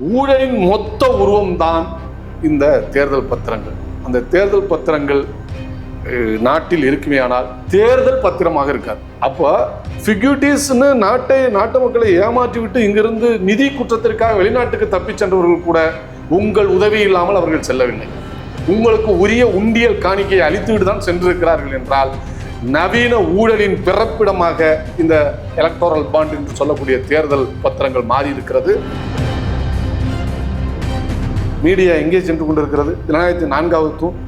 ஊழலின் மொத்த உருவம்தான் இந்த தேர்தல் பத்திரங்கள். அந்த தேர்தல் பத்திரங்கள் நாட்டில் இருக்குமேயானால் தேர்தல் பத்திரமாக இருக்காது. அப்போ ஃபிக்யூட்டிஸ்னு நாட்டை நாட்டு மக்களை ஏமாற்றி விட்டு இங்கிருந்து நிதி குற்றத்திற்காக வெளிநாட்டுக்கு தப்பிச் சென்றவர்கள் கூட உங்கள் உதவி இல்லாமல் அவர்கள் செல்லவில்லை. உங்களுக்கு உரிய உண்டியல் காணிக்கையை அளித்துவிட்டு தான் சென்றிருக்கிறார்கள் என்றால் நவீன ஊழலின் பிறப்பிடமாக இந்த எலக்டோரல் பாண்ட் என்று சொல்லக்கூடிய தேர்தல் பத்திரங்கள் மாறி இருக்கிறது. மீடியா எங்கே சென்று கொண்டிருக்கிறது. ஜனநாயகத்தின் நான்காவது தூண்.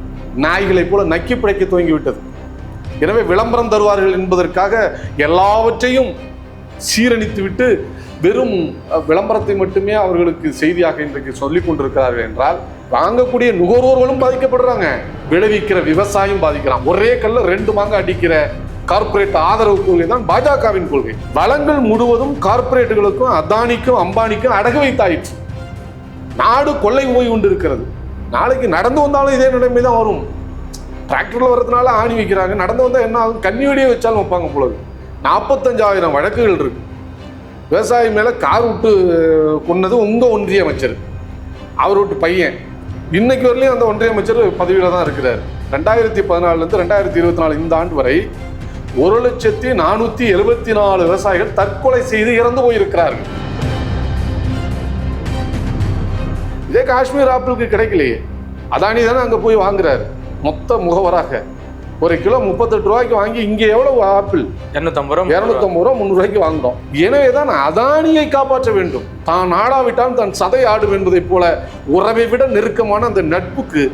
நாய்களைப் போல நக்கி பிழைக்க துவங்கி விட்டது எனவே விளம்பரம் தருவார்கள் என்பதற்காக எல்லாவற்றையும் சீரணித்துவிட்டு வெறும் விளம்பரத்தை மட்டுமே அவர்களுக்கு செய்தியாக இன்றைக்கு சொல்லிக் கொண்டிருக்கிறார்கள் என்றால் வாங்கக்கூடிய நுகர்வோர்களும் பாதிக்கப்படுறாங்க. விளைவிக்கிற விவசாயம் பாதிக்கிறான் ஒரே கல்ல ரெண்டு மாங்க அடிக்கிற கார்ப்பரேட் ஆதரவு கொள்கை தான் பாஜகவின் கொள்கை. வளங்கள் முழுவதும் கார்ப்பரேட்டுகளுக்கும் அதானிக்கும் அம்பானிக்கும் அடகு வைத்தாயிற்று. நாடு கொள்ளை போய் கொண்டு இருக்கிறது நாளைக்கு நடந்து வந்தாலும் இதே நிலைமை தான் வரும். டிராக்டரில் வர்றதுனால ஆணி வைக்கிறாங்க. நடந்து வந்தால் என்ன ஆகும்? கண்ணி வெடியே வச்சாலும் வைப்பாங்க பொழுது நாற்பத்தஞ்சாயிரம் வழக்குகள் இருக்கு. விவசாயி மேலே கார் விட்டு கொன்னது உங்கள் ஒன்றிய அமைச்சர். அவர் விட்டு பையன். இன்னைக்கு வரலையும் அந்த ஒன்றிய அமைச்சர் பதவியில் தான் இருக்கிறார். ரெண்டாயிரத்தி பதினாலுலேருந்து ரெண்டாயிரத்தி இருபத்தி நாலு இந்த ஆண்டு வரை ஒரு லட்சத்தி நானூற்றி எழுபத்தி நாலு விவசாயிகள் தற்கொலை செய்து இறந்து போயிருக்கிறார்கள். இதே காஷ்மீர் ஆப்பிளுக்கு கிடைக்கலையே. அதானி தானே அங்கே போய் வாங்குறாரு. மொத்த முகவராக. ஒரு கிலோ முப்பத்தெட்டு ரூபாய்க்கு வாங்கி இங்கே எவ்வளவு ஆப்பிள்? இரநூத்தம்பது ரூபா இரநூத்தம்பது ரூபா முந்நூறு ரூபாய்க்கு வாங்குறோம். எனவே தான் அதானியை காப்பாற்ற வேண்டும். தான் ஆடாவிட்டால் தன் சதை ஆடும் என்பதைப் போல உறவை விட நெருக்கமான அந்த நட்புக்கு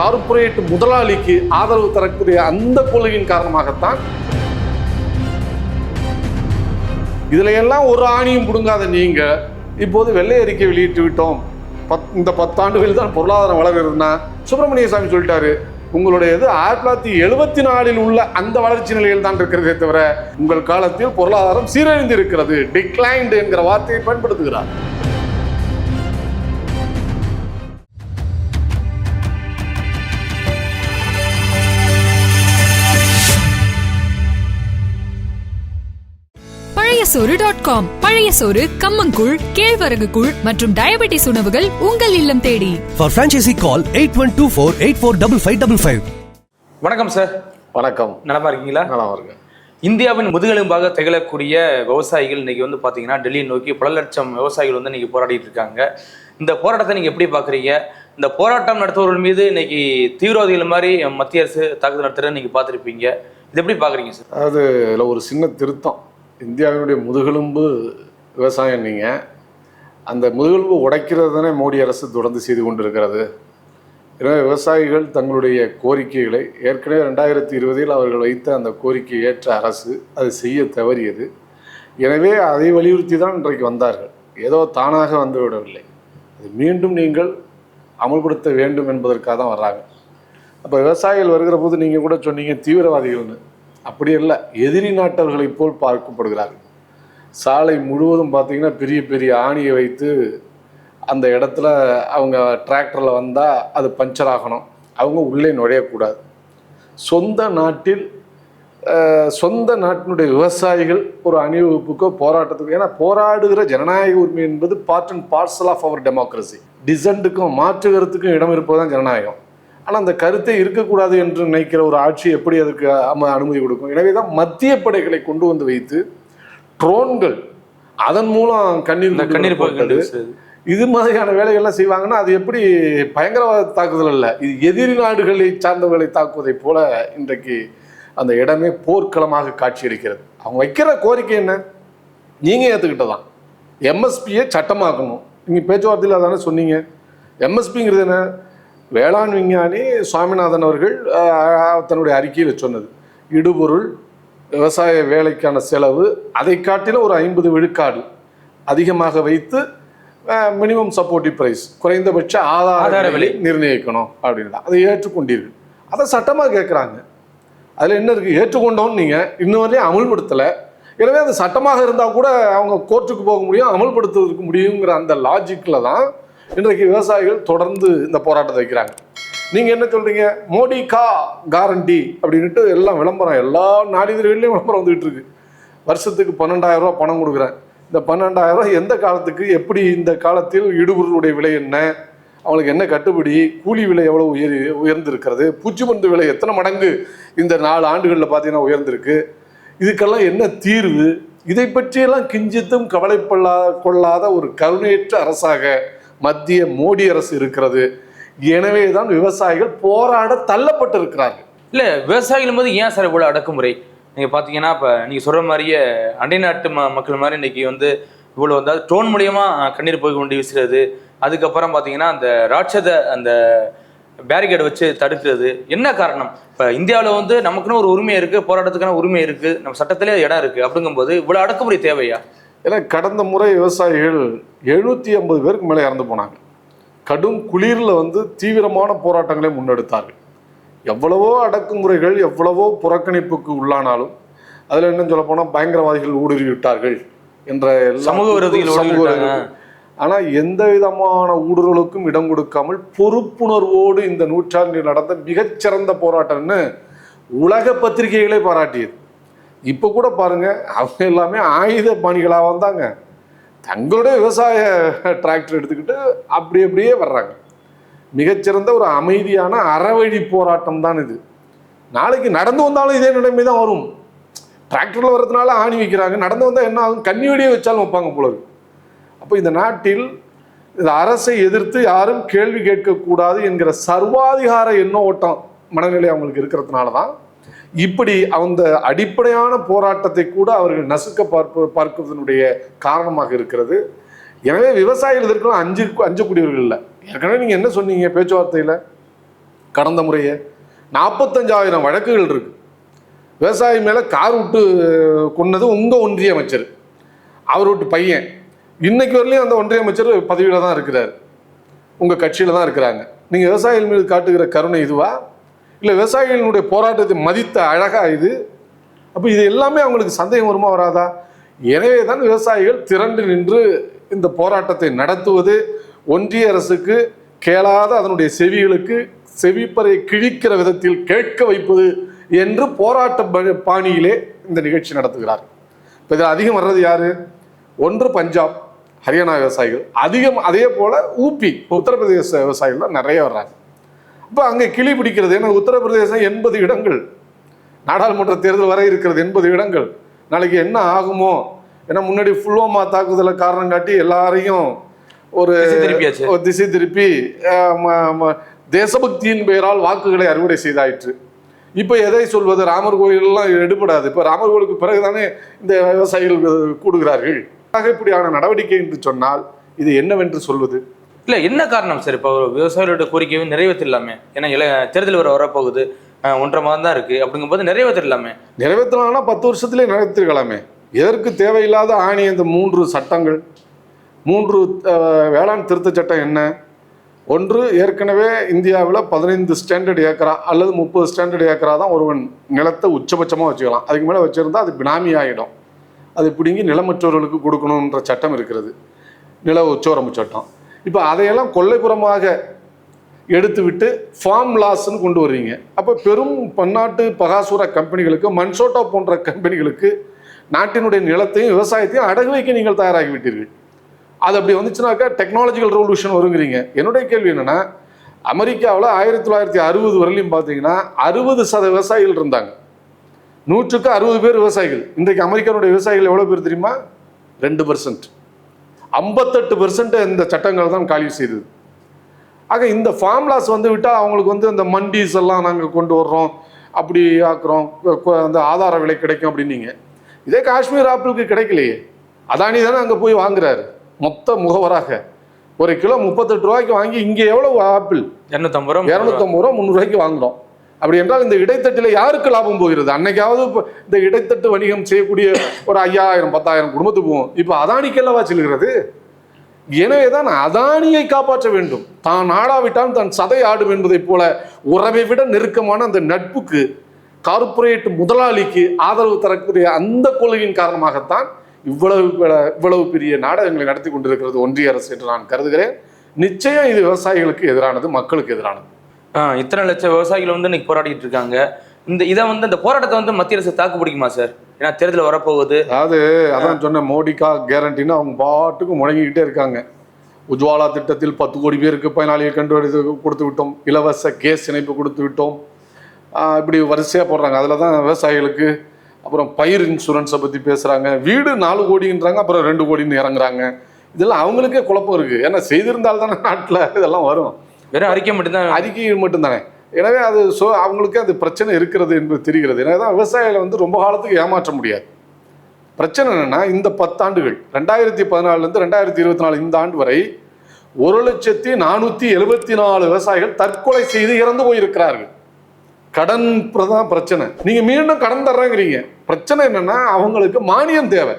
கார்ப்பரேட் முதலாளிக்கு ஆதரவு தரக்கூடிய அந்த கொள்கையின் காரணமாகத்தான் இதுல எல்லாம் ஒரு ஆணியும் பிடுங்காத நீங்க இப்போது வெள்ளை அறிக்கை வெளியிட்டு விட்டோம். பத் இந்த பத்தாண்டுகளில் தான் பொருளாதாரம் வளர்கிறதுனா சுப்பிரமணிய சாமி சொல்லிட்டாரு உங்களுடைய இது ஆயிரத்தி தொள்ளாயிரத்தி எழுபத்தி நாலில் உள்ள அந்த வளர்ச்சி நிலையில் தான் இருக்கிறதே தவிர உங்கள் காலத்தில் பொருளாதாரம் சீரழிந்து இருக்கிறது டிக்ளைன்டு என்கிற வார்த்தையை பயன்படுத்துகிறார். பழைய சோறு டாட் காம் பழைய சோறு கம்மங்கூழ் கேழ்வரகு கூழ் மற்றும் டயபெட்டிஸ் உணவுகள் உங்கள் இல்லம் தேடி. For franchisee call 8124 845555. வணக்கம் சார் வணக்கம். நலமா இருக்கீங்களா? நல்லா இருக்கு இந்தியாவின் முதுகெலும்பாக திகழக்கூடிய விவசாயிகள் இன்னைக்கு வந்து பாத்தீங்கன்னா டெல்லியை நோக்கி பல லட்சம் விவசாயிகள் வந்து இன்னைக்கு போராடிட்டு இருக்காங்க. இந்த போராட்டத்தை நீங்க எப்படி பாக்குறீங்க? இந்த போராட்டம் நடத்துபவர்கள் மீது இன்னைக்கு தீவிரவாதிகள் மாதிரி மத்திய அரசு தாக்குதல் நடத்துறதை நீங்க பார்த்திருப்பீங்க. இது எப்படி பாக்குறீங்க சார் அது ஒரு சின்ன திருத்தம். இந்தியாவினுடைய முதுகெலும்பு விவசாயம் நீங்கள் அந்த முதுகெலும்பு உடைக்கிறது தானே மோடி அரசு தொடர்ந்து செய்து கொண்டிருக்கிறது. எனவே விவசாயிகள் தங்களுடைய கோரிக்கைகளை ஏற்கனவே ரெண்டாயிரத்தி இருபதில் அவர்கள் வைத்த அந்த கோரிக்கை ஏற்ற அரசு அது செய்ய தவறியது. எனவே அதை வலியுறுத்தி தான் இன்றைக்கு வந்தார்கள். ஏதோ தானாக வந்து விடவில்லை. அது மீண்டும் நீங்கள் அமல்படுத்த வேண்டும் என்பதற்காக தான் வர்றாங்க. அப்போ விவசாயிகள் வருகிற போது நீங்கள் கூட சொன்னீங்க தீவிரவாதிகள்னு. அப்படி இல்லை எதிரி நாட்டவர்களைப் போல் பார்க்கப்படுகிறார்கள். சாலை முழுவதும் பார்த்தீங்கன்னா பெரிய பெரிய ஆணியை வைத்து அந்த இடத்துல அவங்க டிராக்டரில் வந்தால் அது பஞ்சர் ஆகணும். அவங்க உள்ளே நுழையக்கூடாது. சொந்த நாட்டில் சொந்த நாட்டினுடைய விவசாயிகள் ஒரு அணிவகுப்புக்கோ போராட்டத்துக்கோ ஏன்னா போராடுகிற ஜனநாயக உரிமை என்பது part and parcel of our democracy டிசன்ட்டுக்கும் மாற்றுகிறதுக்கும் இடம் இருப்பது தான் ஜனநாயகம். ஆனால் அந்த கருத்தை இருக்கக்கூடாது என்று நினைக்கிற ஒரு ஆட்சி எப்படி அதுக்கு அனுமதி கொடுக்கும்? எனவே தான் மத்திய படைகளை கொண்டு வந்து வைத்து ட்ரோன்கள் அதன் மூலம் கண்ணீர் இந்த கண்ணீர் இது மாதிரியான வேலைகள்லாம் செய்வாங்கன்னா அது எப்படி பயங்கரவாத தாக்குதல் அல்ல. இது எதிரி நாடுகளை சார்ந்தவர்களை தாக்குவதைப் போல இன்றைக்கு அந்த இடமே போர்க்களமாக காட்சியளிக்கிறது. அவங்க வைக்கிற கோரிக்கை என்ன? நீங்கள் ஏற்றுக்கிட்டதான் எம்எஸ்பியை சட்டமாக்கணும். நீங்கள் பேச்சுவார்த்தையில் அதானே சொன்னீங்க. எம்எஸ்பிங்கிறது என்ன? வேளாண் விஞ்ஞானி சுவாமிநாதன் அவர்கள் தன்னுடைய அறிக்கையில் சொன்னது. இடுபொருள் விவசாய வேலைக்கான செலவு அதை காட்டிலும் ஒரு ஐம்பது விழுக்காடு அதிகமாக வைத்து மினிமம் சப்போர்ட்டிவ் பிரைஸ் குறைந்தபட்ச ஆதார விலை. நிர்ணயிக்கணும் அப்படின்னா அதை ஏற்றுக்கொண்டீர்கள். அதை சட்டமாக கேட்குறாங்க அதில் என்ன இருக்குது ஏற்றுக்கொண்டோன்னு நீங்கள் இன்னும் வரையும் அமல்படுத்தலை. எனவே அது சட்டமாக இருந்தால் கூட அவங்க கோர்ட்டுக்கு போக முடியும் அமல்படுத்துவதற்கு முடியுங்கிற அந்த லாஜிக்கில் தான் இன்றைக்கு விவசாயிகள் தொடர்ந்து இந்த போராட்டத்தை வைக்கிறாங்க. நீங்கள் என்ன சொல்கிறீங்க மோடி கா காரண்டி அப்படின்ட்டு எல்லாம் விளம்பரம் எல்லா நாளிதழ்கள்லையும் விளம்பரம் வந்துகிட்டு இருக்கு. வருஷத்துக்கு பன்னெண்டாயிரம் ரூபா பணம் கொடுக்குறேன் இந்த பன்னெண்டாயிரம் ரூபா எந்த காலத்துக்கு எப்படி இந்த காலத்தில் இடுபொருளுடைய விலை என்ன அவங்களுக்கு என்ன கட்டுப்படி கூலி விலை எவ்வளோ உயர் உயர்ந்திருக்கிறது பூச்சி மருந்து விலை எத்தனை மடங்கு இந்த நாலு ஆண்டுகளில் பார்த்தீங்கன்னா உயர்ந்திருக்கு. இதுக்கெல்லாம் என்ன தீர்வு? இதை பற்றியெல்லாம் கிஞ்சித்தும் கவலைப்படா கொள்ளாத ஒரு கருணையற்ற அரசாக மத்திய மோடி அரசு இருக்கிறது. எனவே தான் விவசாயிகள் போராட தள்ளப்பட்டிருக்கிறார்கள். இல்லை விவசாயிகள் போது ஏன் சார் இவ்வளோ அடக்குமுறை? நீங்கள் பார்த்தீங்கன்னா இப்போ நீங்கள் சொல்கிற மாதிரியே அண்டை நாட்டு ம- மக்கள் மாதிரி இன்னைக்கு வந்து இவ்வளோ வந்து ட்ரோன் மூலயமா கண்ணீர் போய் கொண்டு வீசுறது அதுக்கப்புறம் பார்த்தீங்கன்னா அந்த ராட்சத அந்த பேரிகேட் வச்சு தடுக்கிறது என்ன காரணம்? இப்போ இந்தியாவில் வந்து நமக்குன்னு ஒரு உரிமை இருக்குது போராட்டத்துக்கான உரிமை இருக்குது நம்ம சட்டத்திலே இடம் இருக்குது அப்படிங்கும்போது இவ்வளோ அடக்குமுறை தேவையா? ஏன்னா கடந்த முறை விவசாயிகள் எழுநூற்றி ஐம்பது பேருக்கு மேலே இறந்து போனாங்க கடும் குளிரில் வந்து தீவிரமான போராட்டங்களை முன்னெடுத்தார்கள் எவ்வளவோ அடக்குமுறைகள் எவ்வளவோ புறக்கணிப்புக்கு உள்ளானாலும் அதில் என்ன சொல்ல போனால் பயங்கரவாதிகள் ஊடுருவி விட்டார்கள் என்ற சமூக விரோதிகள் சமூக ஊடுருவிட்டாங்க. விரோதிகள். ஆனா எந்த விதமான ஊடுருவலுக்கும் இடம் கொடுக்காமல் பொறுப்புணர்வோடு இந்த நூற்றாண்டில் நடந்த மிகச்சிறந்த போராட்டம்னு உலக பத்திரிகைகளே பாராட்டியது இப்போ கூட பாருங்கள் அவங்க எல்லாமே ஆயுத பாணிகளாக வந்தாங்க. தங்களுடைய விவசாய டிராக்டர் எடுத்துக்கிட்டு அப்படி அப்படியே வர்றாங்க. மிகச்சிறந்த ஒரு அமைதியான அறவழி போராட்டம் தான் இது. நாளைக்கு நடந்து வந்தாலும் இதே நிலைமை தான் வரும். டிராக்டரில் வர்றதுனால ஆணி வைக்கிறாங்க. நடந்து வந்தால் என்ன ஆகும்? கண்ணி வெடியே வச்சாலும் வைப்பாங்க போலது அப்போ இந்த நாட்டில் இந்த அரசை எதிர்த்து யாரும் கேள்வி கேட்கக்கூடாது என்கிற சர்வாதிகார எண்ண ஓட்டம் மனநிலை அவங்களுக்கு இருக்கிறதுனால தான் இப்படி அந்த அடிப்படையான போராட்டத்தை கூட அவர்கள் நசுக்க பார்ப்ப பார்ப்பதனுடைய காரணமாக இருக்கிறது. எனவே விவசாயிகள் இதற்கெல்லாம் அஞ்சு அஞ்சக்கூடியவர்கள் இல்லை. ஏற்கனவே நீங்கள் என்ன சொன்னீங்க பேச்சுவார்த்தையில்? கடந்த முறையே. நாற்பத்தஞ்சாயிரம் வழக்குகள் இருக்கு. விவசாயி மேலே கார் விட்டு கொன்னது உங்கள் ஒன்றிய அமைச்சர். அவர் விட்டு பையன். இன்னைக்கு வரலையும் அந்த ஒன்றிய அமைச்சர் பதவியில் தான் இருக்கிறார். உங்கள் கட்சியில் தான் இருக்கிறாங்க. நீங்கள் விவசாயிகள் மீது காட்டுகிற கருணை இதுவா? இல்லை விவசாயிகளினுடைய போராட்டத்தை மதித்த அழகா இது. அப்போ இது எல்லாமே அவங்களுக்கு சந்தேகம் வருமா வராதா? எனவே தான் விவசாயிகள் திரண்டு நின்று இந்த போராட்டத்தை நடத்துவது ஒன்றிய அரசுக்கு கேளாத அதனுடைய செவிகளுக்கு செவிப்பறை கிழிக்கிற விதத்தில் கேட்க வைப்பது என்று போராட்ட பாணியிலே இந்த நிகழ்ச்சி நடத்துகிறார். இப்போ இதில் அதிகம் வர்றது யாரு? ஒன்று பஞ்சாப் ஹரியானா விவசாயிகள். அதிகம் அதே போல ஊபி உத்தரப்பிரதேச விவசாயிகள் தான் நிறைய வர்றாங்க. இப்போ அங்கே கிளி பிடிக்கிறது ஏன்னா உத்தரப்பிரதேசம் எண்பது இடங்கள். நாடாளுமன்ற தேர்தல் வரை இருக்கிறது எண்பது இடங்கள். நாளைக்கு என்ன ஆகுமோ? ஏன்னா முன்னாடி புல்வாமா தாக்குதலை காரணம் காட்டி எல்லாரையும் ஒரு திசை திருப்பி தேசபக்தியின் பெயரால் வாக்குகளை அறுவடை செய்தாயிற்று. இப்போ எதை சொல்வது? ராமர் கோயிலெல்லாம் எடுபடாது. இப்போ ராமர் கோயிலுக்கு பிறகுதானே இந்த விவசாயிகள் கூடுகிறார்கள். ஆக இப்படியான நடவடிக்கை என்று சொன்னால் இது என்னவென்று சொல்வது? இல்ல என்ன காரணம்? சார் இப்போ விவசாயிகளோட கோரிக்கையும் நிறைவேற்றிடலாமே. ஏன்னா இல தேர்தல் வர வரப்போகுது. ஒன்றரை மாதம் தான் இருக்கு. அப்படிங்கும்போது நிறைவேற்றிடலாமே. நிறைவேற்றலாம்னா பத்து வருஷத்துலேயே நிறைவேற்றிருக்கலாமே. எதற்கு தேவையில்லாத ஆணி இந்த மூன்று சட்டங்கள்? மூன்று வேளாண் திருத்த சட்டம் என்ன? ஒன்று ஏற்கனவே இந்தியாவில் பதினைந்து ஸ்டாண்டர்ட் ஏக்கரா அல்லது முப்பது ஸ்டாண்டர்ட் ஏக்கரா தான் ஒருவன் நிலத்தை உச்சபட்சமாக வச்சுக்கலாம். அதுக்கு மேலே வச்சுருந்தா அது பினாமி ஆகிடும் அது பிடுங்கி நிலமற்றவர்களுக்கு கொடுக்கணுன்ற சட்டம் இருக்கிறது. நில உச்சவரம்பு சட்டம். இப்போ அதையெல்லாம் கொல்லைப்புறமாக எடுத்துவிட்டு ஃபார்ம் லாஸ்ன்னு கொண்டு வர்றீங்க. அப்போ பெரும் பன்னாட்டு பகாசுர கம்பெனிகளுக்கு மன்சோட்டா போன்ற கம்பெனிகளுக்கு நாட்டினுடைய நிலத்தையும் விவசாயத்தையும் அடகு வைக்க நீங்கள் தயாராகி விட்டீர்கள் அது அப்படி வந்துச்சுனாக்கா டெக்னாலஜிக்கல் ரெவல்யூஷன் வருங்கிறீங்க. என்னுடைய கேள்வி என்னென்னா அமெரிக்காவில் ஆயிரத்தி தொள்ளாயிரத்தி அறுபது வரலையும் பார்த்தீங்கன்னா அறுபது சத விவசாயிகள் இருந்தாங்க. நூற்றுக்கு அறுபது பேர் விவசாயிகள். இன்றைக்கு அமெரிக்காவுடைய விவசாயிகள் எவ்வளோ பேர் தெரியுமா? ரெண்டு பர்சன்ட் ஐம்பத்தெட்டு பெர்சன்ட் இந்த சட்டங்கள் தான் காலி செய்தது. ஆக இந்த ஃபார்ம்லாஸ் வந்து விட்டால் அவங்களுக்கு வந்து அந்த மண்டிஸ் எல்லாம் நாங்கள் கொண்டு வர்றோம் அப்படி ஆக்குறோம் அந்த ஆதார விலை கிடைக்கும் அப்படின்னீங்க. இதே காஷ்மீர் ஆப்பிளுக்கு கிடைக்கலையே. அதானி தானே அங்கே போய் வாங்குறாரு. மொத்த முகவராக. ஒரு கிலோ முப்பத்தெட்டு ரூபாய்க்கு வாங்கி இங்கே எவ்வளவு ஆப்பிள்? இரநூத்தம்பது ரூபா இரநூத்தம்பது ரூபா முந்நூறுவாய்க்கு வாங்குறோம். அப்படி என்றால் இந்த இடைத்தட்டில் யாருக்கு லாபம் போகிறது? அன்னைக்காவது இப்போ இந்த இடைத்தட்டு வணிகம் செய்யக்கூடிய ஒரு ஐயாயிரம் பத்தாயிரம் குடும்பத்துக்கு போகும் இப்போ அதானிக்கெல்லவா செல்கிறது? எனவே தான் அதானியை காப்பாற்ற வேண்டும். தான் ஆடாவிட்டால் தன் சதை ஆடும் என்பதைப் போல உறவை விட நெருக்கமான அந்த நட்புக்கு கார்ப்பரேட் முதலாளிக்கு ஆதரவு தரக்கூடிய அந்த கொள்கையின் காரணமாகத்தான் இவ்வளவு இவ்வளவு பெரிய நாடகங்களை நடத்தி கொண்டிருக்கிறது ஒன்றிய அரசு என்று நான் கருதுகிறேன். நிச்சயம் இது விவசாயிகளுக்கு எதிரானது மக்களுக்கு எதிரானது. இத்தனை லட்சம் விவசாயிகள் வந்து இன்னைக்கு போராடிட்டு இருக்காங்க. இந்த இதை வந்து இந்த போராட்டத்தை வந்து மத்திய அரசு தாக்கு பிடிக்குமா சார்? ஏன்னா தேர்தல் வரப்போகுது. அதாவது அதான் சொன்னேன் மோடிக்கா கேரண்டின்னு அவங்க பாட்டுக்கு முழங்கிக்கிட்டே இருக்காங்க. உஜ்வாலா திட்டத்தில் பத்து கோடி பேருக்கு பயனாளியை கண்டு கொடுத்து விட்டோம். இலவச கேஸ் இணைப்பு கொடுத்து விட்டோம். இப்படி வரிசையாக போடுறாங்க. அதில் தான் விவசாயிகளுக்கு அப்புறம் பயிர் இன்சூரன்ஸை பற்றி பேசுகிறாங்க வீடு நாலு கோடின்றாங்க அப்புறம் ரெண்டு கோடின்னு இறங்குறாங்க. இதெல்லாம் அவங்களுக்கே குழப்பம் இருக்குது ஏன்னா செய்திருந்தால் தானே நாட்டில் இதெல்லாம் வரும். வெறும் அறிக்கை மட்டும்தான். அறிக்கை மட்டும்தானே. எனவே அது சோ அவங்களுக்கு அது பிரச்சனை இருக்கிறது என்பது தெரிகிறது. எனவே தான் விவசாயிகளை வந்து ரொம்ப காலத்துக்கு ஏமாற்ற முடியாது. பிரச்சனை என்னன்னா இந்த பத்தாண்டுகள் ரெண்டாயிரத்தி பதினாலுலேருந்து ரெண்டாயிரத்தி இருபத்தி நாலு இந்த ஆண்டு வரை ஒரு லட்சத்தி நானூற்றி எழுபத்தி நாலு விவசாயிகள் தற்கொலை செய்து இறந்து போயிருக்கிறார்கள். கடன் தான் பிரச்சனை. நீங்கள் மீண்டும் கடன் தர்றேங்கிறீங்க. பிரச்சனை என்னென்னா அவங்களுக்கு மானியம் தேவை.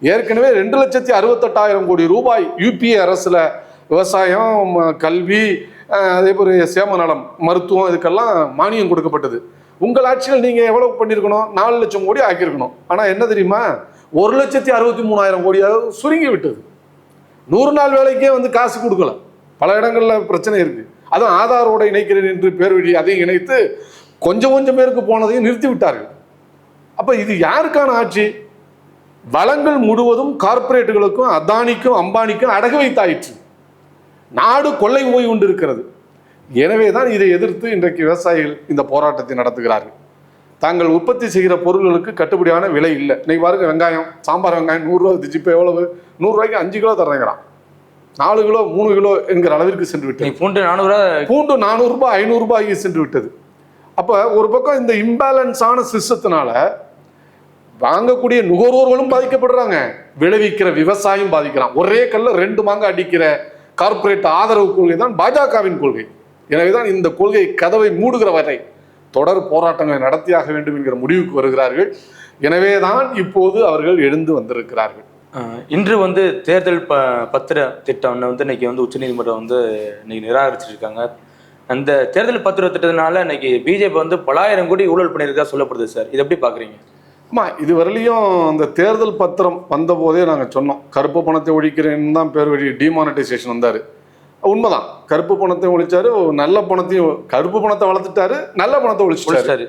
ஏற்கனவே ரெண்டு லட்சத்தி அறுபத்தெட்டாயிரம் கோடி ரூபாய் யூபிஏ அரசில் விவசாயம் ம- கல்வி அதே போல் சேம நலம் மருத்துவம் இதுக்கெல்லாம் மானியம் கொடுக்கப்பட்டது. உங்கள் ஆட்சியில் நீங்கள் எவ்வளவு பண்ணியிருக்கணும்? நாலு லட்சம் கோடி ஆக்கியிருக்கணும். ஆனால் என்ன தெரியுமா? ஒரு லட்சத்தி அறுபத்தி மூணாயிரம் கோடியாக சுருங்கி விட்டது. நூறு நாள் வேலைக்கே வந்து காசு கொடுக்கல. பல இடங்களில் பிரச்சனை இருக்குது அதுவும் ஆதாரோட இணைக்கிறேன் என்று பேர் வழி அதையும் இணைத்து கொஞ்சம் கொஞ்சம் பேருக்கு போனதையும் நிறுத்தி விட்டார்கள். அப்போ இது யாருக்கான ஆட்சி? வளங்கள் முழுவதும் கார்ப்பரேட்டுகளுக்கும் அதானிக்கும் அம்பானிக்கும் அடகு வைத்தாயிற்று. நாடு கொள்ளை போய் கொண்டிருக்கிறது. எனவே தான் இதை எதிர்த்து இன்றைக்கு விவசாயிகள் இந்த போராட்டத்தை நடத்துகிறார்கள். தாங்கள் உற்பத்தி செய்கிற பொருள்களுக்கு கட்டுப்படியான விலை இல்லை. இன்னைக்கு பாருங்க வெங்காயம் சாம்பார் வெங்காயம் நூறுரூவா வித்துச்சு இப்போ எவ்வளவு? நூறுரூவாய்க்கு அஞ்சு கிலோ தர்றேங்கிறான். நாலு கிலோ மூணு கிலோ என்கிற அளவிற்கு சென்று விட்டது. பூண்டு நானூறுரூவா பூண்டு நானூறுரூபா ஐநூறுரூபாய்க்கு சென்று விட்டது. அப்போ ஒரு பக்கம் இந்த இம்பேலன்ஸான சிஸ்டத்தினால வாங்கக்கூடிய நுகர்வோர்களும் பாதிக்கப்படுறாங்க. விளைவிக்கிற விவசாயம் பாதிக்கிறான். ஒரே கல்ல ரெண்டு மாங்க அடிக்கிற கார்ப்பரேட் ஆதரவு கொள்கை தான் பாஜகவின் கொள்கை. எனவே தான் இந்த கொள்கை கதவை மூடுகிற வரை தொடர் போராட்டங்களை நடத்தியாக வேண்டும் என்கிற முடிவுக்கு வருகிறார்கள். எனவே தான் இப்போது அவர்கள் எழுந்து வந்திருக்கிறார்கள். இன்று வந்து தேர்தல் ப பத்திர திட்டம் வந்து இன்னைக்கு வந்து உச்சநீதிமன்றம் வந்து இன்னைக்கு நிராகரிச்சிருக்காங்க. அந்த தேர்தல் பத்திர திட்டத்தினால இன்னைக்கு பிஜேபி வந்து பலாயிரம் கோடி ஊழல் பண்ணியிருக்கா சொல்லப்படுது சார். இது எப்படி பார்க்குறீங்க? ஆமா இது வரலையும் அந்த தேர்தல் பத்திரம் வந்த போதே நாங்கள் சொன்னோம். கருப்பு பணத்தை ஒழிக்கிறேன்னு தான் பேர் வழி டிமானிட்டைசேஷன் வந்தார். உண்மைதான். கருப்பு பணத்தை ஒழிச்சாரு நல்ல பணத்தையும் கருப்பு பணத்தை வளர்த்துட்டாரு நல்ல பணத்தை ஒழிச்சிட்டாரு.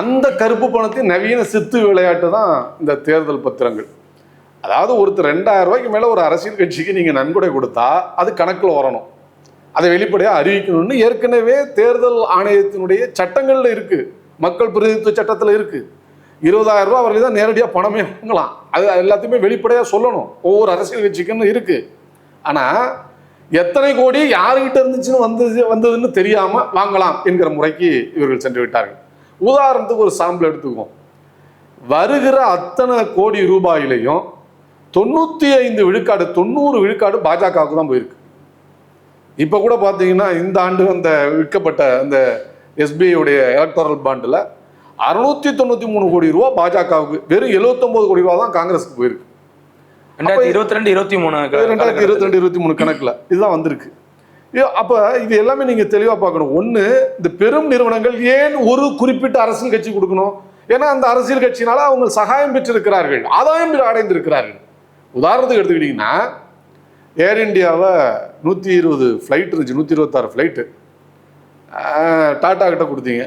அந்த கருப்பு பணத்தை நவீன சித்து விளையாட்டு தான் இந்த தேர்தல் பத்திரங்கள். அதாவது ஒருத்தர் ரெண்டாயிரம் ரூபாய்க்கு மேலே ஒரு அரசியல் கட்சிக்கு நீங்கள் நன்கொடை கொடுத்தா அது கணக்கில் வரணும். அதை வெளிப்படையாக அறிவிக்கணும்னு ஏற்கனவே தேர்தல் ஆணையத்தினுடைய சட்டங்கள்ல இருக்கு. மக்கள் பிரதிநிதித்துவ சட்டத்தில் இருக்கு. இருபதாயிரம் ரூபா வரைக்கும் தான் நேரடியாக பணமே வாங்கலாம். அது எல்லாத்தையுமே வெளிப்படையாக சொல்லணும். ஒவ்வொரு அரசியல் கட்சிக்குன்னு இருக்குது ஆனால் எத்தனை கோடி யாருக்கிட்ட இருந்துச்சுன்னு வந்தது வந்ததுன்னு தெரியாமல் வாங்கலாம் என்கிற முறைக்கு இவர்கள் சென்று விட்டார்கள். உதாரணத்துக்கு ஒரு சாம்பிள் எடுத்துக்குவோம். வருகிற அத்தனை கோடி ரூபாயிலையும் தொண்ணூற்றி ஐந்து விழுக்காடு தொண்ணூறு விழுக்காடு பாஜகவுக்கு தான் போயிருக்கு. இப்போ கூட பார்த்தீங்கன்னா இந்த ஆண்டு அந்த விற்கப்பட்ட அந்த எஸ்பிஐ உடைய எலக்ட்ரல் பாண்டில் அறுநூத்தி தொண்ணூற்றி மூணு கோடி ரூபா பாஜகவுக்கு வெறும் 79 கோடி ரூபா தான் காங்கிரஸுக்கு போயிருக்கு. ரெண்டாயிரத்தி இருபத்தி ரெண்டு இருபத்தி மூணு ரெண்டாயிரத்தி இருபத்தி ரெண்டு இருபத்தி மூணு கணக்கில் இதுதான் வந்திருக்கு. அப்ப இது எல்லாமே நீங்க தெளிவா பார்க்கணும். ஒண்ணு இந்த பெரும் நிறுவனங்கள் ஏன் ஒரு குறிப்பிட்ட அரசியல் கட்சி கொடுக்கணும்? ஏன்னா அந்த அரசியல் கட்சினால அவங்க சகாயம் பெற்றிருக்கிறார்கள் ஆதாயம் அடைந்திருக்கிறார்கள். உதாரணத்துக்கு எடுத்துக்கிட்டீங்கன்னா ஏர் இந்தியாவை நூற்றி இருபது ஃப்ளைட் இருந்துச்சு நூற்றி இருபத்தாறு ஃப்ளைட்டு டாட்டா கிட்ட கொடுத்தீங்க.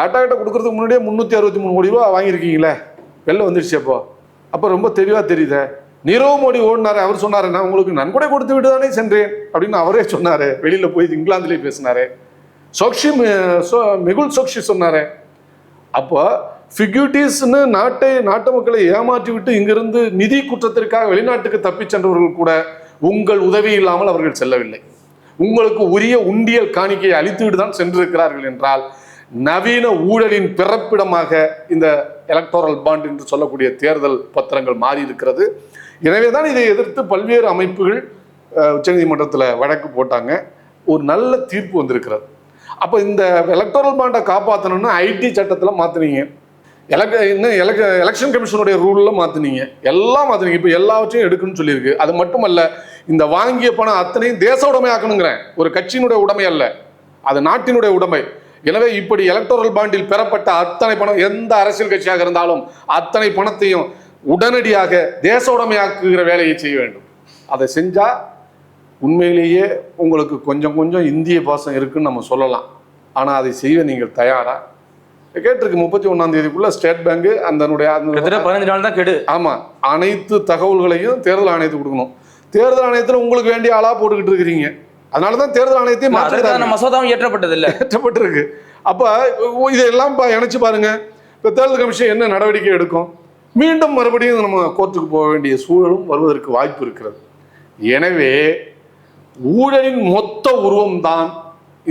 டாட்டா கிட்ட கொடுக்கறதுக்கு முன்னாடியே முந்நூற்றி அறுபத்தி மூணு கோடி ரூபா வாங்கியிருக்கீங்களே? வெளில வந்துடுச்சு அப்போ. அப்போ ரொம்ப தெளிவாக தெரியுதே. நீரவ் மோடி ஓடினார் அவர் சொன்னார் நான் உங்களுக்கு நன்கொடை கொடுத்து விட்டு தானே சென்றேன்? அப்படின்னு அவரே சொன்னார். வெளியில் போய் இங்கிலாந்துலேயே பேசினார். சோக்ஷி சோ- மிகுல் சோக்ஷி சொன்னார். அப்போ ஃபிக்யூட்டிஸ்னு நாட்டை நாட்டு மக்களை ஏமாற்றி விட்டு இங்கிருந்து நிதி குற்றத்திற்காக வெளிநாட்டுக்கு தப்பிச் சென்றவர்கள் கூட உங்கள் உதவி இல்லாமல் அவர்கள் செல்லவில்லை. உங்களுக்கு உரிய உண்டியல் காணிக்கையை அளித்துவிட்டு தான் சென்றிருக்கிறார்கள் என்றால் நவீன ஊழலின் பிறப்பிடமாக இந்த எலக்டோரல் பாண்ட் என்று சொல்லக்கூடிய தேர்தல் பத்திரங்கள் மாறி இருக்கிறது எனவே தான் இதை எதிர்த்து பல்வேறு அமைப்புகள் உச்சநீதிமன்றத்தில் வழக்கு போட்டாங்க. ஒரு நல்ல தீர்ப்பு வந்திருக்கிறது. அப்போ இந்த எலக்டோரல் பாண்டை காப்பாற்றணும்னு ஐடி சட்டத்தில் மாற்றினீங்க எலக் இன்னும் எலக் எலெக்ஷன் கமிஷனுடைய ரூலில் மாற்றினீங்க எல்லாம் மாற்றினீங்க இப்போ எல்லாவற்றையும் எடுக்கணும்னு சொல்லியிருக்கு. அது மட்டுமல்ல இந்த வாங்கிய பணம் அத்தனையும் தேச உடைமையாக்கணுங்கிறேன். ஒரு கட்சியினுடைய உடைமை அல்ல. அது நாட்டினுடைய உடைமை. எனவே இப்படி எலக்டோரல் பாண்டில் பெறப்பட்ட அத்தனை பணம் எந்த அரசியல் கட்சியாக இருந்தாலும் அத்தனை பணத்தையும் உடனடியாக தேச உடைமையாக்குகிற வேலையை செய்ய வேண்டும். அதை செஞ்சா உண்மையிலேயே உங்களுக்கு கொஞ்சம் கொஞ்சம் இந்திய பாசம் இருக்குன்னு நம்ம சொல்லலாம். ஆனால் அதை செய்ய நீங்கள் தயாரா? கேட்டிருக்கு முப்பத்தி ஒன்றாம் தேதிக்குள்ள ஸ்டேட் பேங்க் அதனுடைய பதினஞ்சு நாள் தான் கெடு. ஆமா அனைத்து தகவல்களையும் தேர்தல் ஆணையத்துக்கு கொடுக்கணும். தேர்தல் ஆணையத்தில் உங்களுக்கு வேண்டிய ஆளா போட்டுக்கிட்டு இருக்கிறீங்க. அதனால தான் தேர்தல் ஆணையத்தையும் மாற்றிருக்காங்க மசோதாவும் ஏற்றப்பட்டது இல்ல ஏற்றப்பட்டிருக்கு அப்ப இதெல்லாம் பா இணைச்சு பாருங்க. இப்போ தேர்தல் கமிஷன் என்ன நடவடிக்கை எடுக்கும்? மீண்டும் மறுபடியும் நம்ம கோர்ட்டுக்கு போக வேண்டிய சூழலும் வருவதற்கு வாய்ப்பு இருக்கிறது. எனவே ஊழலின் மொத்த உருவம்தான்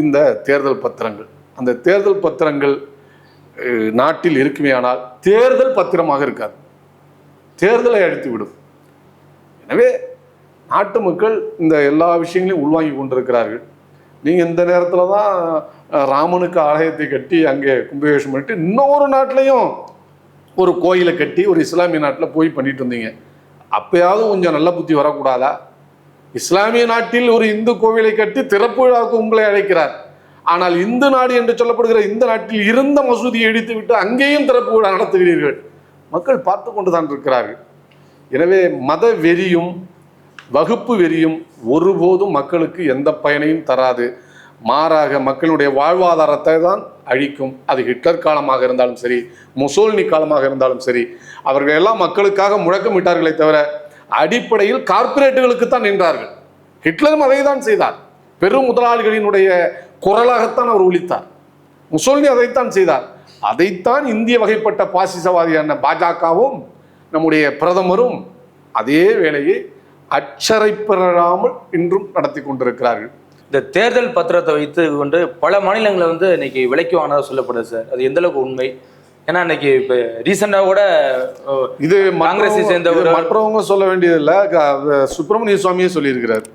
இந்த தேர்தல் பத்திரங்கள். அந்த தேர்தல் பத்திரங்கள் நாட்டில் இருக்குமேயானால் தேர்தல் பத்திரமாக இருக்காது. தேர்தலை அழித்து விடும் எனவே நாட்டு மக்கள் இந்த எல்லா விஷயங்களையும் உள்வாங்கி கொண்டிருக்கிறார்கள். நீங்கள் இந்த நேரத்தில் தான் ராமனுக்கு ஆலயத்தை கட்டி அங்கே கும்பகேஷம் பண்ணிட்டு இன்னொரு நாட்டிலையும் ஒரு கோயிலை கட்டி ஒரு இஸ்லாமிய நாட்டில் போய் பண்ணிட்டு இருந்தீங்க. அப்பயாவது கொஞ்சம் நல்ல புத்தி வரக்கூடாதா? இஸ்லாமிய நாட்டில் ஒரு இந்து கோவிலை கட்டி திறப்பு விழாவுக்கு உங்களை அழைக்கிறார். ஆனால் இந்து நாடு என்று சொல்லப்படுகிற இந்த நாட்டில் இருந்த மசூதியை இடித்து விட்டு அங்கேயும் திறப்பு விழா நடத்துகிறீர்கள். மக்கள் பார்த்து கொண்டு தான் இருக்கிறார்கள். எனவே மத வெறியும் வகுப்பு வெறியும் ஒருபோதும் மக்களுக்கு எந்த பயனையும் தராது. மாறாக மக்களுடைய வாழ்வாதாரத்தை தான் அழிக்கும். அது ஹிட்லர் காலமாக இருந்தாலும் சரி முசோல்னி காலமாக இருந்தாலும் சரி அவர்கள் எல்லாம் மக்களுக்காக முழக்கமிட்டார்களே தவிர அடிப்படையில் கார்ப்பரேட்டுகளுக்கு தான் நின்றார்கள். ஹிட்லரும் அதை தான் செய்தார். பெரும் முதலாளிகளினுடைய குரலாகத்தான் அவர் ஒழித்தார் முசோல்னி அதைத்தான் செய்தார். அதைத்தான் இந்திய வகைப்பட்ட பாசிசவாதியான பாஜகவும் நம்முடைய பிரதமரும் அதே வேளையை அச்சரை பெறாமல் இன்றும் நடத்தி கொண்டிருக்கிறார்கள். இந்த தேர்தல் பத்திரத்தை வைத்து கொண்டு பல மாநிலங்களை வந்து இன்னைக்கு விலைக்கு வாங்கினதா சொல்லப்படுது சார். அது எந்த அளவுக்கு உண்மை? ஏன்னா இன்னைக்கு இப்போ ரீசெண்டாக கூட இது காங்கிரஸை இது மற்றவங்க சொல்ல வேண்டியதில்லை. சுப்பிரமணிய சுவாமியே சொல்லியிருக்கிறார்.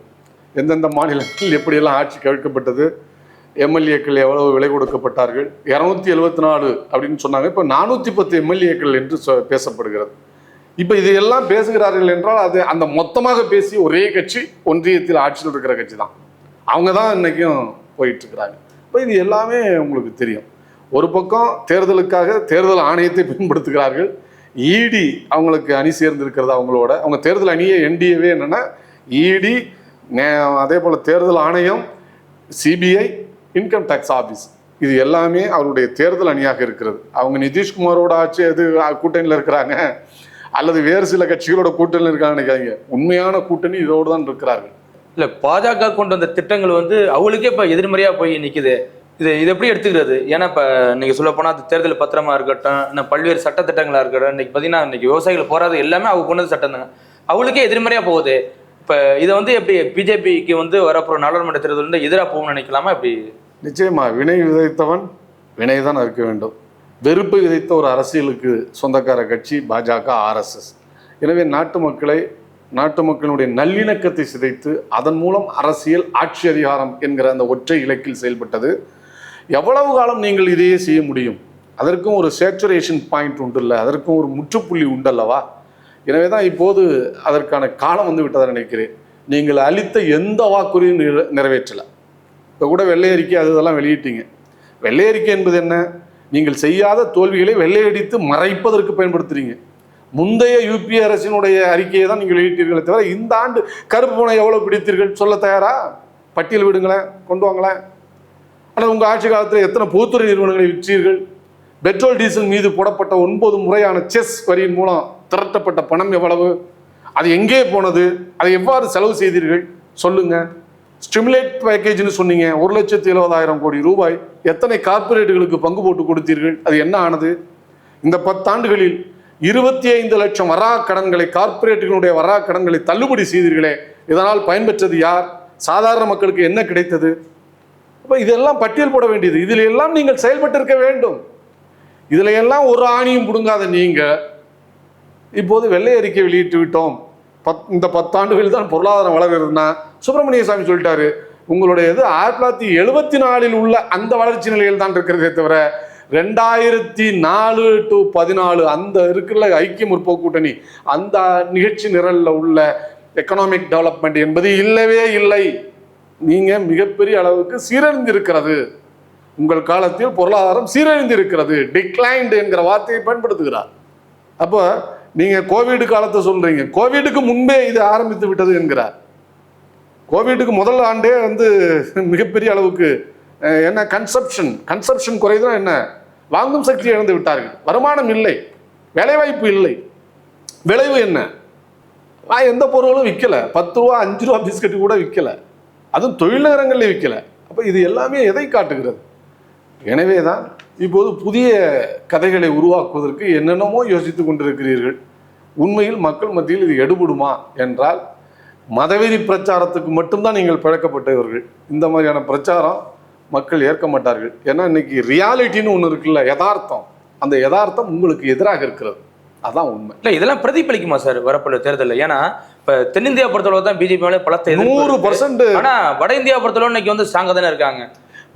எந்தெந்த மாநிலத்தில் எப்படியெல்லாம் ஆட்சி கவிழ்க்கப்பட்டது எம்எல்ஏக்கள் எவ்வளவு விலை கொடுக்கப்பட்டார்கள் இரநூத்தி எழுபத்தி நாலு அப்படின்னு சொன்னாங்க. இப்போ நானூற்றி பத்து எம்எல்ஏக்கள் என்று பேசப்படுகிறது. இப்போ இது எல்லாம் பேசுகிறார்கள் என்றால் அது அந்த மொத்தமாக பேசி ஒரே கட்சி ஒன்றியத்தில் ஆட்சியில் இருக்கிற கட்சி தான் அவங்க தான் இன்றைக்கும் போயிட்டுருக்கிறாங்க. இப்போ இது எல்லாமே உங்களுக்கு தெரியும். ஒரு பக்கம் தேர்தலுக்காக தேர்தல் ஆணையத்தை பயன்படுத்துகிறார்கள் இடி அவங்களுக்கு அணி சேர்ந்து இருக்கிறது அவங்களோட. அவங்க தேர்தல் அணியை என்டிஏவே என்னென்னா இடி அதே போல் தேர்தல் ஆணையம் சிபிஐ இன்கம் டேக்ஸ் ஆஃபீஸ் இது எல்லாமே அவருடைய தேர்தல் அணியாக இருக்கிறது. அவங்க நிதிஷ்குமாரோட ஆட்சி எது கூட்டணியில் இருக்கிறாங்க. அல்லது வேறு சில கட்சிகளோட கூட்டணியில் இருக்காங்கன்னு நினைக்காதீங்க. உண்மையான கூட்டணி இதோடு தான் இருக்கிறார்கள். இல்ல பாஜக கொண்டு வந்த திட்டங்கள் வந்து அவங்களுக்கே இப்ப எதிர்மறையா போய் நிக்குது. இது இது எப்படி எடுத்துக்கிறது? ஏன்னா இப்ப நீங்க சொல்ல போனா அது தேர்தல் பத்திரமா இருக்கட்டும் இன்னும் பல்வேறு சட்ட திட்டங்களா இருக்கட்டும் இன்னைக்கு பாத்தீங்கன்னா இன்னைக்கு விவசாயிகள் போராது எல்லாமே அவங்க கொண்டு வந்த சட்டம் தாங்க அவங்களுக்கே எதிர்மறையா போகுது. இப்ப இதை வந்து எப்படி பிஜேபிக்கு வந்து வரப்போற நாடாளுமன்ற தேர்தல் எதிராக போகும்னு நினைக்கலாமா? இப்படி நிச்சயமா வினை விதைத்தவன் வினை தான் அறுக்க வேண்டும். வெறுப்பு விதைத்த ஒரு அரசியலுக்கு சொந்தக்கார கட்சி பாஜக ஆர்எஸ்எஸ் எனவே நாட்டு மக்களை நாட்டு மக்களுடைய நல்லிணக்கத்தை சிதைத்து அதன் மூலம் அரசியல் ஆட்சி அதிகாரம் என்கிற அந்த ஒற்றை இலக்கில் செயல்பட்டது. எவ்வளவு காலம் நீங்கள் இதையே செய்ய முடியும்? அதற்கும் ஒரு சேச்சுரேஷன் பாயிண்ட் உண்டுல்ல அதற்கும் ஒரு முற்றுப்புள்ளி உண்டல்லவா? எனவே தான் இப்போது அதற்கான காலம் வந்து விட்டதாக நினைக்கிறேன். நீங்கள் அளித்த எந்த வாக்குறுதியும் நிற- நிறைவேற்றலை. இப்போ கூட வெள்ளை அறிக்கை அது இதெல்லாம் வெளியிட்டீங்க. வெள்ளை அறிக்கை என்பது என்ன? நீங்கள் செய்யாத தோல்விகளை வெள்ளையடித்து மறைப்பதற்கு பயன்படுத்துறீங்க. முந்தைய யூபிஏ அரசினுடைய அறிக்கையை தான் நீங்கள் வெளியிட்டீர்களே தவிர இந்த ஆண்டு கருப்பு பணம் எவ்வளோ பிடித்தீர்கள் சொல்ல தயாரா? பட்டியல் விடுங்களேன் கொண்டு வாங்களேன். ஆனால் உங்கள் ஆட்சி காலத்தில் எத்தனை பொதுத்துறை நிறுவனங்களை விற்றீர்கள்? பெட்ரோல் டீசல் மீது போடப்பட்ட ஒன்பது முறையான செஸ் வரியின் மூலம் திரட்டப்பட்ட பணம் எவ்வளவு? அது எங்கே போனது? அதை எவ்வாறு செலவு செய்தீர்கள்? சொல்லுங்கள் ஸ்டிமுலேட் பேக்கேஜ்னு சொன்னீங்க. ஒரு லட்சத்தி எழுபதாயிரம் கோடி ரூபாய். எத்தனை கார்ப்பரேட்டுகளுக்கு பங்கு போட்டு கொடுத்தீர்கள்? அது என்ன ஆனது? இந்த பத்தாண்டுகளில் இருபத்தி ஐந்து லட்சம் வரா கடன்களை கார்ப்பரேட்டுகளுடைய வரா கடன்களை தள்ளுபடி செய்தீர்களே. இதனால் பயன்பெற்றது யார்? சாதாரண மக்களுக்கு என்ன கிடைத்தது? அப்போ இதெல்லாம் பட்டியல் போட வேண்டியது. இதில் எல்லாம் நீங்கள் செயல்பட்டிருக்க வேண்டும். இதில் எல்லாம் ஒரு ஆணியும் பிடுங்காத நீங்கள் இப்போது வெள்ளை அறிக்கை வெளியிட்டு விட்டோம். பத் இந்த பத்தாண்டுகளில் தான் பொருளாதாரம் வளர்கிறதுனா சுப்பிரமணிய சாமி சொல்லிட்டாரு உங்களுடைய இது ஆயிரத்தி தொள்ளாயிரத்தி எழுபத்தி நாலில் உள்ள அந்த வளர்ச்சி நிலையில் தான் இருக்கிறதே தவிர ரெண்டாயிரத்தி நாலு டு பதினாலு அந்த இருக்கிற ஐக்கிய முற்போக்கு கூட்டணி அந்த நிகழ்ச்சி நிரலில் உள்ள எக்கனாமிக் டெவலப்மெண்ட் என்பது இல்லவே இல்லை. நீங்கள் மிகப்பெரிய அளவுக்கு சீரழிந்திருக்கிறது. உங்கள் காலத்தில் பொருளாதாரம் சீரழிந்திருக்கிறது டிக்ளைன்டு என்கிற வார்த்தையை பயன்படுத்துகிறார். அப்போ நீங்க கோவிட் காலத்தை சொல்றீங்க. கோவிடுக்கு முன்பே இது ஆரம்பித்து விட்டது என்கிறார். கோவிடுக்கு முதல் ஆண்டே வந்து மிகப்பெரிய அளவுக்கு என்ன கன்சப்ஷன் கன்சப்ஷன் குறைதான் என்ன? வாங்கும் சக்தி இழந்து விட்டார்கள். வருமானம் இல்லை. வேலைவாய்ப்பு இல்லை. விளைவு என்ன? நான் எந்த பொருளும் விற்கல பத்து ரூபா அஞ்சு ரூபா பிஸ்கட் கூட விற்கல அதுவும் தொழில் நகரங்களில் விற்கல அப்போ இது எல்லாமே எதை காட்டுகிறது? எனவே தான் இப்போது புதிய கதைகளை உருவாக்குவதற்கு என்னென்னமோ யோசித்து கொண்டிருக்கிறீர்கள். உண்மையில் மக்கள் மத்தியில் இது எடுபடுமா என்றால் மதவெறி பிரச்சாரத்துக்கு மட்டும்தான் நீங்கள் பழக்கப்பட்டவர்கள். இந்த மாதிரியான பிரச்சாரம் மக்கள் ஏற்க மாட்டார்கள். ஏன்னா இன்னைக்கு ரியாலிட்டின்னு ஒன்று இருக்குல்ல யதார்த்தம். அந்த யதார்த்தம் உங்களுக்கு எதிராக இருக்கிறது. அதான் உண்மை. இல்ல இதெல்லாம் பிரதிபலிக்குமா சார் வரப்போற தேர்தலில்? ஏன்னா இப்ப தென்னிந்தியா பொறுத்தளவு தான் பிஜேபி மேலே பலத்தை நூறு. பர்சன்ட் ஆனா வட இந்தியா பொறுத்தளவு இன்னைக்கு வந்து ஸ்ட்ராங்கா தானே இருக்காங்க.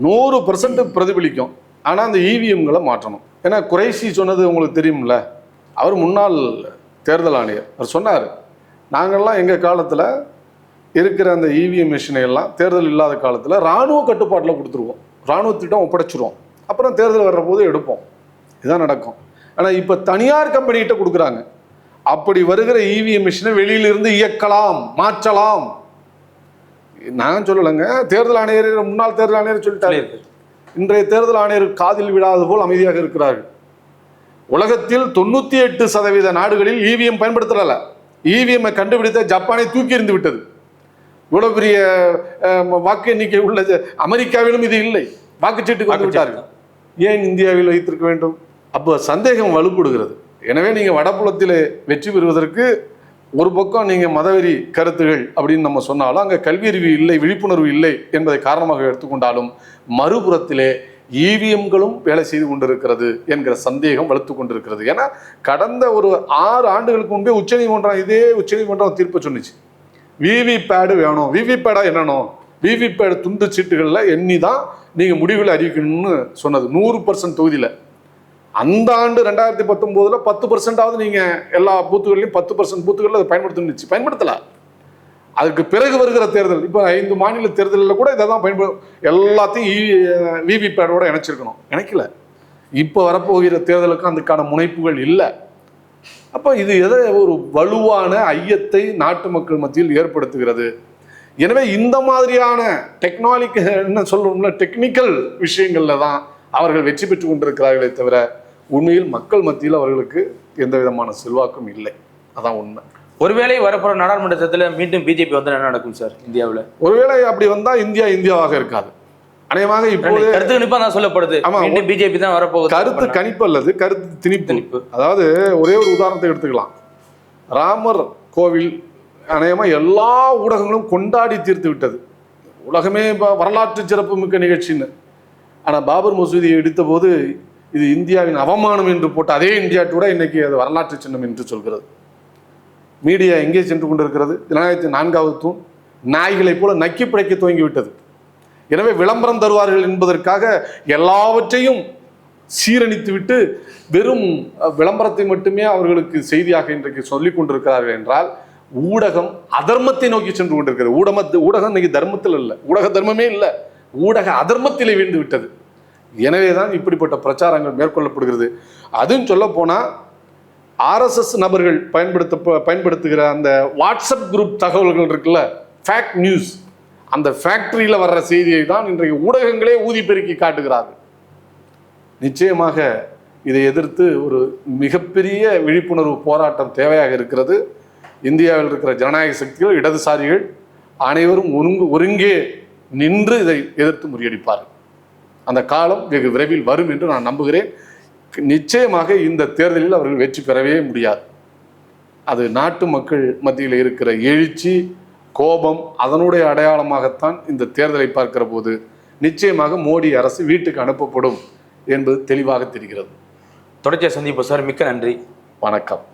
நூறு பர்சன்ட் பிரதிபலிக்கும். ஆனால் அந்த இவிஎம்களை மாற்றணும். ஏன்னா குறைசி சொன்னது உங்களுக்கு தெரியும்ல? அவர் முன்னாள் தேர்தல் ஆணையர். அவர் சொன்னார் நாங்கள்லாம் எங்கள் காலத்தில் இருக்கிற அந்த இவிஎம் மிஷினை எல்லாம் தேர்தல் இல்லாத காலத்தில் இராணுவ கட்டுப்பாட்டில் கொடுத்துருவோம். இராணுவத்திட்டம் ஒப்படைச்சிருவோம். அப்புறம் தேர்தல் வர்ற போது எடுப்போம். இதுதான் நடக்கும். ஆனால் இப்போ தனியார் கம்பெனிகிட்ட கொடுக்குறாங்க. அப்படி வருகிற இவிஎம் மிஷினை வெளியிலிருந்து இயக்கலாம் மாற்றலாம். நான் சொல்லலைங்க. தேர்தல் ஆணையர் முன்னாள் தேர்தல் ஆணையர் சொல்லிட்டாரு. இன்றைய தேர்தல் ஆணையர் காதில் விடாது போல் அமைதியாக இருக்கிறார்கள். உலகத்தில் தொண்ணூத்தி எட்டு சதவீத நாடுகளில் இவிஎம் பயன்படுத்தல. இவிஎம் கண்டுபிடித்த ஜப்பானை தூக்கி எறிந்து விட்டது. இவ்வளவு பெரிய வாக்கு எண்ணிக்கை உள்ள அமெரிக்காவிலும் இது இல்லை. வாக்குச்சீட்டுக்கு வந்து விட்டார்கள். ஏன் இந்தியாவில் வைத்திருக்க வேண்டும்? அப்போ சந்தேகம் வலுப்படுகிறது. எனவே நீங்க வடபுலத்திலே வெற்றி பெறுவதற்கு ஒரு பக்கம் நீங்கள் மதவெறி கருத்துகள் அப்படின்னு நம்ம சொன்னாலும் அங்கே கல்வியறிவு இல்லை விழிப்புணர்வு இல்லை என்பதை காரணமாக எடுத்துக்கொண்டாலும் மறுபுறத்திலே இவிஎம்களும் வேலை செய்து கொண்டிருக்கிறது என்கிற சந்தேகம் வலுத்து கொண்டிருக்கிறது. ஏன்னா கடந்த ஒரு ஆறு ஆண்டுகளுக்கு முன்பே உச்சநீதிமன்றம் இதே உச்சநீதிமன்றம் தீர்ப்பு சொன்னிச்சு விவிபேடு வேணும். விவிபேடா என்னணும் விவிபேடு துண்டு சீட்டுகளில் எண்ணி தான் நீங்கள் முடிவில் அறிவிக்கணும்னு சொன்னது. நூறு பர்சன்ட் தொகுதியில். அந்த ஆண்டு ரெண்டாயிரத்தி பத்தொம்போதில் பத்து பர்சன்டாவது நீங்கள் எல்லா பூத்துகள்லையும் பத்து பர்சன்ட் பூத்துகளில் அதை பயன்படுத்தணுச்சு பயன்படுத்தலை. அதுக்கு பிறகு வருகிற தேர்தல் இப்போ ஐந்து மாநில தேர்தலில் கூட இதை தான் பயன்படு எல்லாத்தையும் விவிபேடோட இணைச்சிருக்கணும். இணைக்கல. இப்போ வரப்போகிற தேர்தலுக்கு அதுக்கான முனைப்புகள் இல்லை. அப்போ இது எதை ஒரு வலுவான ஐயத்தை நாட்டு மக்கள் மத்தியில் ஏற்படுத்துகிறது? எனவே இந்த மாதிரியான டெக்னாலிக்க என்ன சொல்றோம்ல டெக்னிக்கல் விஷயங்கள்ல தான் அவர்கள் வெற்றி பெற்று கொண்டிருக்கிறார்களே தவிர உண்மையில் மக்கள் மத்தியில் அவர்களுக்கு எந்த விதமான செல்வாக்கும் இல்லை. அதான் உண்மை. ஒருவேளை வரப்போற நாடாளுமன்ற தேர்தலில் மீண்டும் பிஜேபி வந்து என்ன நடக்கும் சார் இந்தியாவுல? ஒருவேளை அப்படி வந்தா இந்தியா இந்தியாவாக இருக்காது. அநேகமாக இப்போது கருத்து கணிப்பா தான் சொல்லப்படுது. ஆமா, மீண்டும் பிஜேபி தான் வரப்போகுது. கருத்து கணிப்பு அல்லது கருத்து திணிப்பு. திணிப்பு. அதாவது ஒரே ஒரு உதாரணத்தை எடுத்துக்கலாம். ராமர் கோவில் அநேகமாக எல்லா ஊடகங்களும் கொண்டாடி தீர்த்து விட்டது. உலகமே இப்போ வரலாற்று சிறப்பு மிக்க நிகழ்ச்சின்னு. ஆனால் பாபர் மசூதியை இடித்த போது இது இந்தியாவின் அவமானம் என்று போட்ட அதே இந்தியா கூட இன்னைக்கு அது வரலாற்று சின்னம் என்று சொல்கிறது. மீடியா எங்கே சென்று கொண்டிருக்கிறது? ஜனநாயகத்தின் நான்காவது தூண் நாய்களைப் போல நக்கி பிழைக்க துவங்கி விட்டது எனவே விளம்பரம் தருவார்கள் என்பதற்காக எல்லாவற்றையும் சீரணித்துவிட்டு வெறும் விளம்பரத்தை மட்டுமே அவர்களுக்கு செய்தியாக இன்றைக்கு சொல்லிக் கொண்டிருக்கிறார்கள் என்றால் ஊடகம் அதர்மத்தை நோக்கி சென்று கொண்டிருக்கிறது. ஊடகத்து ஊடகம் இன்னைக்கு தர்மத்தில் இல்லை ஊடக தர்மமே இல்லை. ஊடக அதர்மத்திலே வீழ்ந்து விட்டது. எனவே தான் இப்படிப்பட்ட பிரச்சாரங்கள் மேற்கொள்ளப்படுகிறது. அதுவும் சொல்ல போனால் ஆர்எஸ்எஸ் நபர்கள் பயன்படுத்த பயன்படுத்துகிற அந்த வாட்ஸ்அப் குரூப் தகவல்கள் இருக்குல்ல ஃபேக்ட் நியூஸ் அந்த ஃபேக்ட்ரியில் வர்ற செய்தியை தான் இன்றைக்கு ஊடகங்களே ஊதி பெருக்கி காட்டுகிறார்கள். நிச்சயமாக இதை எதிர்த்து ஒரு மிகப்பெரிய விழிப்புணர்வு போராட்டம் தேவையாக இருக்கிறது. இந்தியாவில் இருக்கிற ஜனநாயக சக்திகள் இடதுசாரிகள் அனைவரும் ஒருங்கு ஒருங்கே நின்று இதை எதிர்த்து முறியடிப்பார்கள். அந்த காலம் வெகு விரைவில் வரும் என்று நான் நம்புகிறேன். நிச்சயமாக இந்த தேர்தலில் அவர்கள் வெற்றி பெறவே முடியாது. அது நாட்டு மக்கள் மத்தியில் இருக்கிற எழுச்சி கோபம் அதனுடைய அடையாளமாகத்தான் இந்த தேர்தலை பார்க்கிற போது நிச்சயமாக மோடி அரசு வீட்டுக்கு அனுப்பப்படும் என்பது தெளிவாக தெரிகிறது. தொடர்ச்சியா சந்திப்போம் சார். மிக்க நன்றி. வணக்கம்.